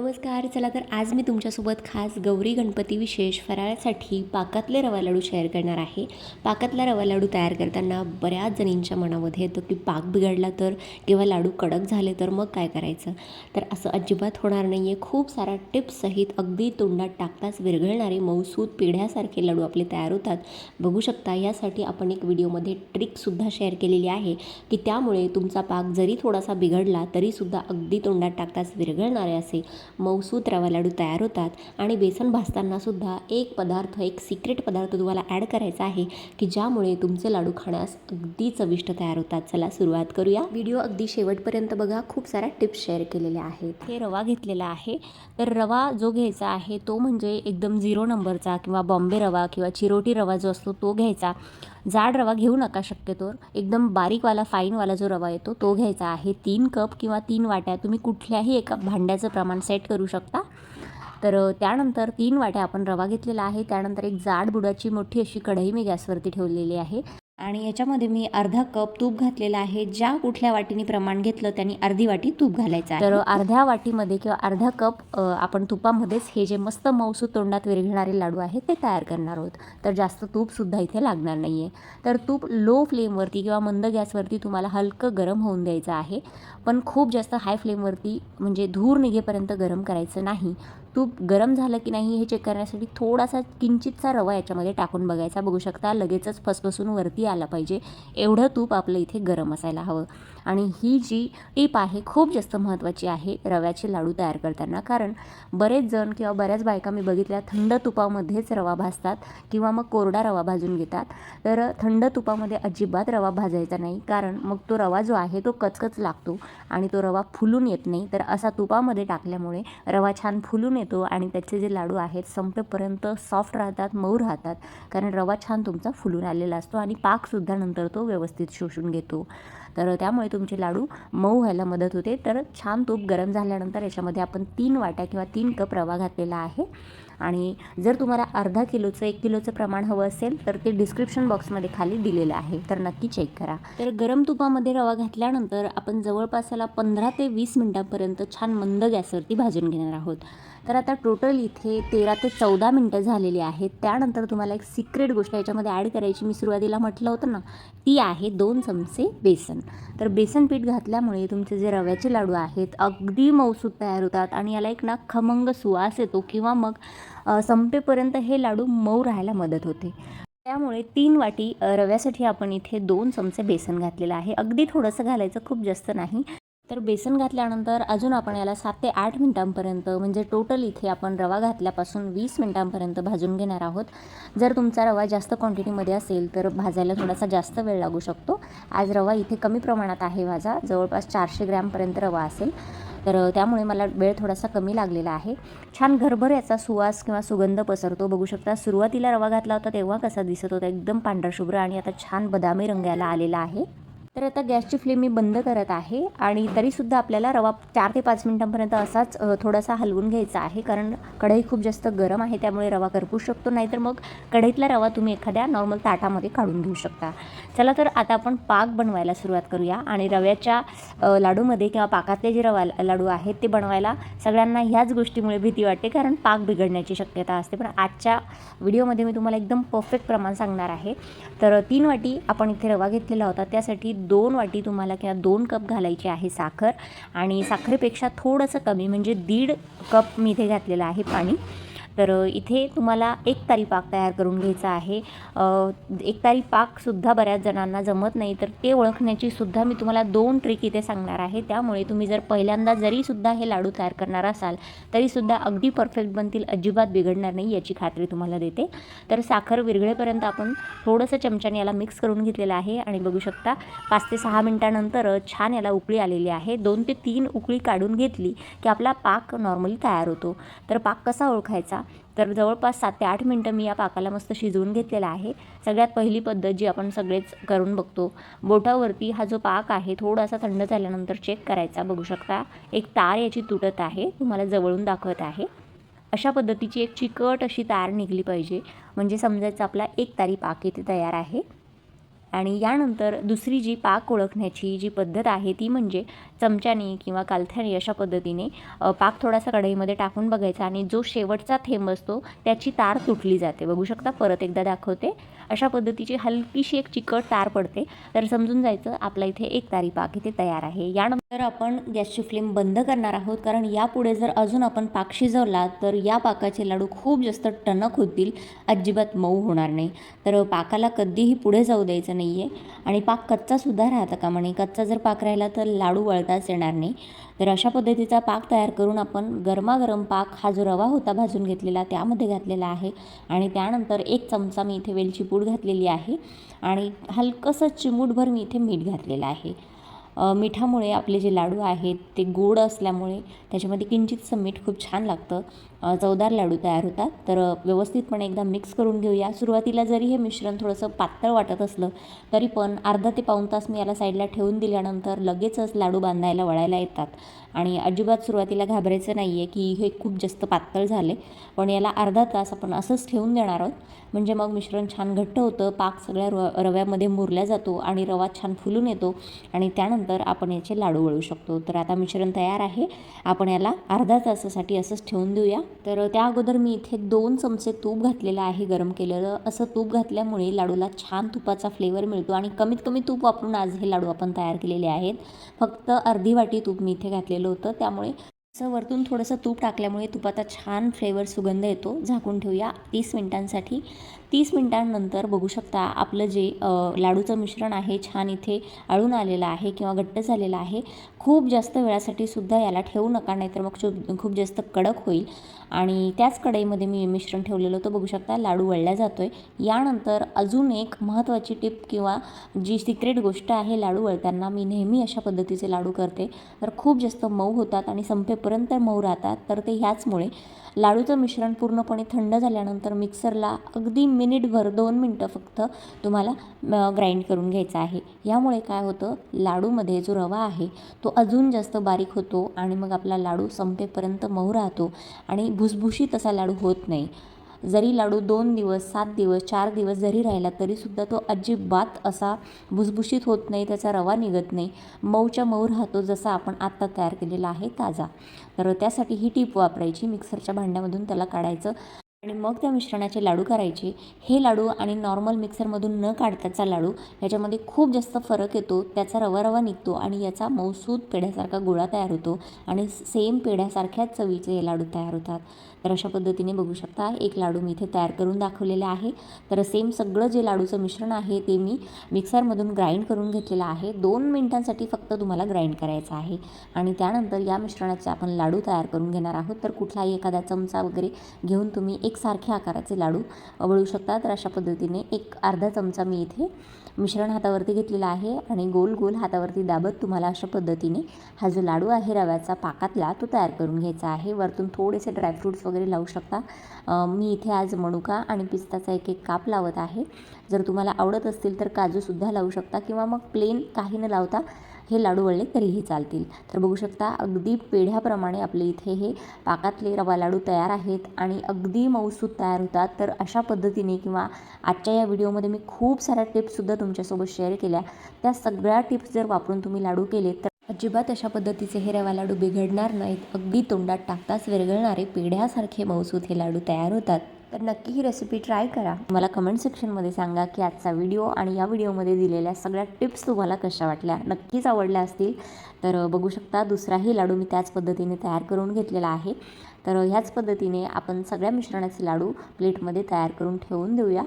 नमस्कार चला तर आज मी तुमच्यासोबत खास गौरी गणपती विशेष फराळासाठी पाकातले रवा लाडू शेअर करणार आहे. पाकातला रवा लाडू तयार करताना बऱ्याच जणींच्या मनामध्ये येतो की पाक बिघडला तर किंवा लाडू कडक झाले तर मग काय करायचं? तर असं अजिबात होणार नाही आहे खूप साऱ्या टिप्ससहित अगदी तोंडात टाकताच विरघळणारे मऊसूद पिढ्यासारखे लाडू आपले तयार होतात. बघू शकता यासाठी आपण एक व्हिडिओमध्ये ट्रिकसुद्धा शेअर केलेली आहे की त्यामुळे तुमचा पाक जरी थोडासा बिघडला तरीसुद्धा अगदी तोंडात टाकताच विरघळणारे असे मऊसूत रवा लाडू तयार होतात. आणि बेसन भाजतानासुद्धा एक पदार्थ एक सिक्रेट पदार्थ तुम्हाला ॲड करायचा आहे की ज्यामुळे तुमचे लाडू खाण्यास अगदी चविष्ट तयार होतात. चला सुरुवात करूया. व्हिडिओ अगदी शेवटपर्यंत बघा. खूप साऱ्या टिप्स शेअर केलेल्या आहेत. हे रवा घेतलेला आहे. तर रवा जो घ्यायचा आहे तो म्हणजे एकदम झिरो नंबरचा किंवा बॉम्बे रवा किंवा चिरोटी रवा जो असतो तो घ्यायचा. जाड रवा घेऊ नका शक्यतोवर एकदम बारीकवाला फाईनवाला जो रवा येतो तो घ्यायचा आहे. तीन कप किंवा तीन वाट्या तुम्ही कुठल्याही एका भांड्याचं प्रमाण सेट करू शकता. तर त्यानंतर तीन वाट्या आपण रवा घेतलेला आहे. त्यानंतर एक जाड बुडाची मोठी अशी कढई मी गॅसवरती ठेवलेली आहे. आणि याच्यामध्ये मी अर्धा कप तूप घातलेलं आहे. ज्या कुठल्या वाटीने प्रमाण घेतलं त्यांनी अर्धी वाटी तूप घालायचं आहे. तर अर्ध्या वाटीमध्ये किंवा अर्धा कप आपण तुपामध्येच हे जे मस्त मऊसू तोंडात विरघणारे लाडू आहेत ते तयार करणार आहोत. तर जास्त तूपसुद्धा इथे लागणार नाही आहे तर तूप लो फ्लेमवरती किंवा मंद गॅसवरती तुम्हाला हलकं गरम होऊन द्यायचं आहे. पण खूप जास्त हाय फ्लेमवरती म्हणजे धूर निघेपर्यंत गरम करायचं नाही. तूप गरम झालं की नाही हे चेक करण्यासाठी थोडासा किंचितचा रवा याच्यामध्ये टाकून बघायचा. बघू शकता लगेचच फसफसून वरती आला पाहिजे. एवढं तूप आपलं इथे गरम असायला हवं. आणि ही जी टीप आहे खूप जास्त महत्त्वाची आहे रव्याचे लाडू तयार करताना. कारण बरेच जण किंवा बऱ्याच बायका मी बघितल्या थंड तुपामध्येच रवा भाजतात किंवा मग कोरडा रवा भाजून घेतात. तर थंड तुपामध्ये अजिबात रवा भाजायचा नाही. कारण मग तो रवा जो आहे तो कचकच लागतो आणि तो रवा फुलून येत नाही. तर असा तुपामध्ये टाकल्यामुळे रवा छान फुलून येतो आणि त्याचे जे लाडू आहेत संपेपर्यंत सॉफ्ट राहतात मऊ राहतात. कारण रवा छान तुमचा फुलून आलेला असतो आणि पाकसुद्धा नंतर तो व्यवस्थित शोषून घेतो. तर त्यामुळे तुमचे लाडू मऊ व्हायला मदत होते. तर छान तूप गरम झाल्यानंतर याच्यामध्ये आपण तीन वाट्या किंवा तीन कप रवा घातलेला आहे. आणि जर तुम्हाला अर्धा किलोचं एक किलोचं प्रमाण हवं असेल तर ते डिस्क्रिप्शन बॉक्समध्ये खाली दिलेलं आहे. तर नक्की चेक करा. तर गरम तुपामध्ये रवा घातल्यानंतर आपण जवळपास याला पंधरा ते वीस मिनटांपर्यंत छान मंद गॅसवरती भाजून घेणार आहोत. तर आता टोटल इथे तेरा ते चौदा मिनटं झालेली आहेत. त्यानंतर तुम्हाला एक सिक्रेट गोष्ट याच्यामध्ये ॲड करायची मी सुरुवातीला म्हटलं होतं ना ती आहे दोन चमचे बेसन. तर बेसन पीठ घातल्यामुळे तुमचे जे रव्याचे लाडू आहेत अगदी मऊसूद तयार होतात आणि याला एक ना खमंग सुवास येतो किंवा मग संपेपर्यंत हे लाडू मऊ राहायला मदत होते. त्यामुळे तीन वाटी रव्यासाठी आपण इथे दोन चमचे बेसन घातलेलं आहे. अगदी थोडंसं घालायचं खूप जास्त नाही. तर बेसन घातल्यानंतर अजून आपण याला सात ते आठ मिनटांपर्यंत म्हणजे टोटल इथे आपण रवा घातल्यापासून वीस मिनटांपर्यंत भाजून घेणार आहोत. जर तुमचा रवा जास्त क्वांटिटीमध्ये असेल तर भाजायला थोडासा जास्त वेळ लागू शकतो. आज रवा इथे कमी प्रमाणात आहे माझा जवळपास चारशे ग्रॅमपर्यंत रवा असेल. तर त्यामुळे मला वेळ थोडासा कमी लागलेला आहे. छान घरभर याचा सुवास किंवा सुगंध पसरतो. बघू शकता सुरुवातीला रवा घातला होता तेव्हा कसा दिसत होता एकदम पांढराशुभ्र आणि आता छान बदामी रंग याला आलेला आहे. तर आता गॅसची फ्लेम मी बंद करत आहे आणि तरीसुद्धा आपल्याला रवा चार ते पाच मिनटांपर्यंत असाच थोडासा हलवून घ्यायचा आहे. कारण कढई खूप जास्त गरम आहे त्यामुळे रवा करपू शकतो नाहीतर मग कढईतला रवा तुम्ही एखाद्या नॉर्मल ताटामध्ये काढून घेऊ शकता. चला तर आता आपण पाक बनवायला सुरुवात करूया आणि रव्याच्या लाडूमध्ये किंवा पाकातले जे रवा लाडू आहेत ते बनवायला सगळ्यांना ह्याच गोष्टीमुळे भीती वाटते कारण पाक बिघडण्याची शक्यता असते. पण आजच्या व्हिडिओमध्ये मी तुम्हाला एकदम परफेक्ट प्रमाण सांगणार आहे. तर तीन वाटी आपण इथे रवा घेतलेला होता त्यासाठी दोन वाटी तुम्हाला किंवा दोन कप घालायची आहे साखर. आणि साखरेपेक्षा थोडंसं कमी म्हणजे दीड कप मी इथे घातलेलं आहे पाणी. तर इथे तुम्हाला एक तारी पाक तयार करून घ्यायचा आहे. एक तारी पाकसुद्धा बऱ्याच जणांना जमत नाही तर ते ओळखण्याची सुद्धा मी तुम्हाला दोन ट्रिक इथे सांगणार आहे. त्यामुळे तुम्ही जर पहिल्यांदा जरीसुद्धा हे लाडू तयार करणार असाल तरीसुद्धा अगदी परफेक्ट बनतील अजिबात बिघडणार नाही याची खात्री तुम्हाला देते. तर साखर विरघळेपर्यंत आपण थोडंसं चमच्याने याला मिक्स करून घेतलेलं आहे आणि बघू शकता पाच ते सहा मिनटानंतर छान याला उकळी आलेली आहे. दोन ते तीन उकळी काढून घेतली की आपला पाक नॉर्मली तयार होतो. तर पाक कसा ओळखायचा? तर जवळपास सात ते आठ मिनटं मी या पाकाला मस्त शिजवून घेतलेला आहे. सगळ्यात पहिली पद्धत जी आपण सगळेच करून बघतो बोटावरती हा जो पाक आहे थोडासा थंड झाल्यानंतर चेक करायचा. बघू शकता एक तार याची तुटत आहे तुम्हाला जवळून दाखवत आहे. अशा पद्धतीची एक चिकट अशी तार निघली पाहिजे. म्हणजे समजायचं आपला एक तारी पाक इथे तयार आहे. आणि यानंतर दुसरी जी पाक ओळखण्याची जी पद्धत आहे ती म्हणजे चमच्याने किंवा कालथ्याने अशा पद्धतीने पाक थोडासा कढईमध्ये टाकून बघायचा आणि जो शेवटचा थेंब असतो त्याची तार तुटली जाते. बघू शकता परत एकदा दाखवते. अशा पद्धतीची हलकीशी एक चिकट तार पडते. तर समजून जायचं आपला इथे एक तारी पाक इथे तयार आहे. यानंतर आपण गॅसची फ्लेम बंद करणार आहोत. कारण यापुढे जर अजून आपण पाक शिजवला तर या पाकाचे लाडू खूप जास्त टणक होतील. अजिबात मऊ होणार नाही. तर पाकाला कधीही पुढे जाऊ द्यायचं नाही. नाही आहे आणि पाक कच्चासुद्धा राहता कामा नये कच्चा जर पाक राहिला तर लाडू वळताच येणार नाही. तर अशा पद्धतीचा पाक तयार करून आपण गरमागरम पाक हा जो रवा होता भाजून घेतलेला त्यामध्ये घातलेला आहे. आणि त्यानंतर एक चमचा मी इथे वेलची पूड घातलेली आहे. आणि हलकंसं चिमूटभर मी इथे मीठ घातलेलं आहे. मिठामुळे आपले जे लाडू आहेत ते गोड असल्यामुळे त्याच्यामध्ये किंचितसं मीठ खूप छान लागतं. चवदार लाडू तयार होतात. तर व्यवस्थितपणे एकदा मिक्स करून घेऊया. सुरुवातीला जरी हे मिश्रण थोडंसं पातळ वाटत असलं तरी पण अर्धा ते पाऊण तास मी याला साईडला ठेवून दिल्यानंतर लगेचच लाडू बांधायला वळायला येतात. आणि अजिबात सुरुवातीला घाबरायचं नाही आहे की हे खूप जास्त पातळ झाले. पण याला अर्धा तास आपण असंच ठेवून देणार आहोत. म्हणजे मग मिश्रण छान घट्ट होतं पाक सगळ्या र रव्यामध्ये मुरल्या जातो आणि रवा छान फुलून येतो आणि त्यानंतर आपण याचे लाडू वळू शकतो. तर आता मिश्रण तयार आहे. आपण याला अर्धा तासासाठी असंच ठेवून देऊया. तर त्या अगोदर मी इथे दोन चमचे तूप घातलेलं आहे गरम केलेलं. असं तूप घातल्यामुळे लाडूला छान तुपाचा फ्लेवर मिळतो आणि कमीत कमी तूप वापरून आज हे लाडू आपण तयार केलेले आहेत. फक्त अर्धी वाटी तूप मी इथे घातलेलं होतं. त्यामुळे असं वरतून थोडंसं तूप टाकल्यामुळे तुपाचा छान फ्लेवर सुगंध येतो. झाकून ठेवूया. तीस मिनिटांसाठी तीस मिनिटांनंतर बघू शकता आपलं जे लाडूचं मिश्रण आहे छान इथे अळून आलेलं आहे किंवा घट्ट झालेलं आहे. खूप जास्त वेळासाठी सुद्धा याला ठेवू नका नाहीतर मग खूप खूप जास्त कडक होईल. आणि त्याच कढईमध्ये मी मिश्रण ठेवलेलं होतं. बघू शकता लाडू वळला जातो आहे यानंतर अजून एक महत्त्वाची टिप किंवा जी सिक्रेट गोष्ट आहे लाडू वळताना मी नेहमी अशा पद्धतीचे लाडू करते. तर खूप जास्त मऊ होतात आणि संपेपर्यंत मऊ राहतात. तर ते ह्याचमुळे लाडूचं मिश्रण पूर्णपणे थंड झाल्यानंतर मिक्सरला अगदी मिनिटभर दोन मिनटं फक्त तुम्हाला ग्राइंड करून घ्यायचं आहे. यामुळे काय होतं लाडूमध्ये जो रवा आहे तो अजून जास्त बारीक होतो आणि मग आपला लाडू संपेपर्यंत मऊ राहतो आणि भुसभुशीत असा लाडू होत नाही. जरी लाडू दोन दिवस सात दिवस चार दिवस जरी राहिला तरीसुद्धा तो अजिबात असा भुसभुशीत होत नाही त्याचा रवा निघत नाही. मऊच्या मऊ राहतो जसा आपण आत्ता तयार केलेला आहे ताजा. तर त्यासाठी ही टीप वापरायची. मिक्सरच्या भांड्यामधून त्याला काढायचं. आणि मग त्या मिश्रणाचे लाडू करायचे. हे लाडू आणि नॉर्मल मिक्सरमधून न काढताचा लाडू ह्याच्यामध्ये खूप जास्त फरक येतो. त्याचा रवा रवा निघतो आणि याचा मौसूद पेढ्यासारखा गोळा तयार होतो आणि सेम पेढ्यासारख्याच चवीचे हे लाडू तयार होतात. तर अशा पद्धतीने बघू शकता एक लाडू मी इथे तयार करून दाखवलेले आहे. तर सेम सगळं जे लाडूचं मिश्रण आहे ते मी मिक्सरमधून ग्राइंड करून घेतलेलं आहे. दोन मिनिटांसाठी फक्त तुम्हाला ग्राइंड करायचं आहे. आणि त्यानंतर या मिश्रणाचे आपण लाडू तयार करून घेणार आहोत. तर कुठलाही एखादा चमचा वगैरे घेऊन तुम्ही एकसारख्या आकाराचे लाडू वळू शकतात. तर अशा पद्धतीने एक अर्धा चमचा मी इथे मिश्रण हातावरती घेतलेलं आहे आणि गोल गोल हातावरती दाबत तुम्हाला अशा पद्धतीने हा जो लाडू आहे रव्याचा पाकातला तो तयार करून घ्यायचा आहे. वरतून थोडेसे ड्रायफ्रूट्स वगैरे लावू शकता. मी इथे आज मनुका आणि पिस्ताचा एक एक काप लावत आहे. जर तुम्हाला आवडत असतील तर काजूसुद्धा लावू शकता किंवा मग प्लेन काही न लावता हे लाडू वळले तरीही चालतील. तर बघू शकता अगदी पेढ्याप्रमाणे आपले इथे हे पाकातले रवा लाडू तयार आहेत आणि अगदी मऊसूद तयार होतात. तर अशा पद्धतीने किंवा आजच्या या व्हिडिओमध्ये मी खूप साऱ्या टिप्ससुद्धा तुमच्यासोबत शेअर केल्या. त्या सगळ्या टिप्स जर वापरून तुम्ही लाडू केले तर अजिबात अशा पद्धतीचे हे रवा लाडू बिघडणार नाहीत. अगदी तोंडात टाकताच विरघळणारे पेढ्यासारखे मऊसूद हे लाडू तयार होतात. तर नक्की ही रेसिपी ट्राय करा. मला कमेंट सेक्शनमध्ये सांगा की आजचा व्हिडिओ आणि या व्हिडिओमध्ये दिलेल्या सगळ्या टिप्स तुम्हाला कशा वाटल्या? नक्कीच आवडल्या असतील. तर बघू शकता दुसराही लाडू मी त्याच पद्धतीने तयार करून घेतलेला आहे. तर ह्याच पद्धतीने आपण सगळ्या मिश्रणाचे लाडू प्लेटमध्ये तयार करून ठेवून देऊया.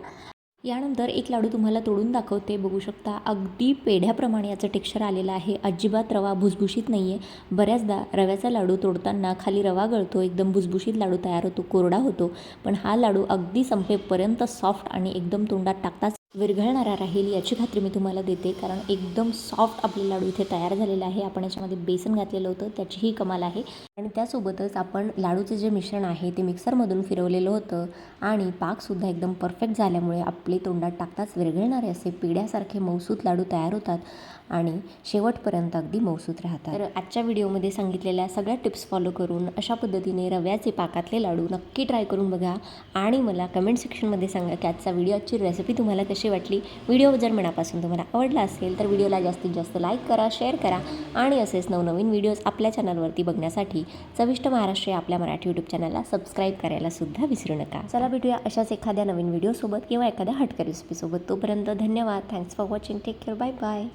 यानंतर एक लाडू तुम्हाला तोडून दाखवते बघू शकता. अगदी पेढ्याप्रमाणे याचं टेक्स्चर आलेलं आहे. अजिबात रवा भुसभुशीत नाही आहे बऱ्याचदा रव्याचा लाडू तोडताना खाली रवा गळतो एकदम भुसभुशीत लाडू तयार होतो कोरडा होतो. पण हा लाडू अगदी संपेपर्यंत सॉफ्ट आणि एकदम तोंडात टाकताच विरघळणारा राहील याची खात्री मी तुम्हाला देते. कारण एकदम सॉफ्ट आपले लाडू इथे तयार झालेले आहे. आपण याच्यामध्ये बेसन घातलेलं होतं. त्याचीही कमाल आहे. आणि त्यासोबतच आपण लाडूचे जे मिश्रण आहे ते मिक्सरमधून फिरवलेलं होतं. आणि पाकसुद्धा एकदम परफेक्ट झाल्यामुळे आपले तोंडात टाकताच विरघळणारे असे पिढ्यासारखे मौसूत लाडू तयार होतात. आणि शेवटपर्यंत अगदी मौसूत राहतात. तर आजच्या व्हिडिओमध्ये सांगितलेल्या सगळ्या टिप्स फॉलो करून अशा पद्धतीने रव्याचे पाकातले लाडू नक्की ट्राय करून बघा. आणि मला कमेंट सेक्शनमध्ये सांगा की आजचा व्हिडिओ आजची रेसिपी तुम्हाला कशी कशी वाटली? व्हिडिओ जर मनापासून तुम्हाला आवडला असेल तर व्हिडिओला जास्तीत जास्त लाईक करा शेअर करा आणि असेच नवनवीन व्हिडिओज आपल्या चॅनलवरती बघण्यासाठी चविष्ट महाराष्ट्र या आपल्या मराठी यूट्यूब चॅनलला सबस्क्राईब करायला सुद्धा विसरू नका. चला भेटूया अशाच एखाद्या नवीन व्हिडिओसोबत किंवा एखाद्या हटकर रेसिपीसोबत तोपर्यंत धन्यवाद. Thanks for watching take care bye bye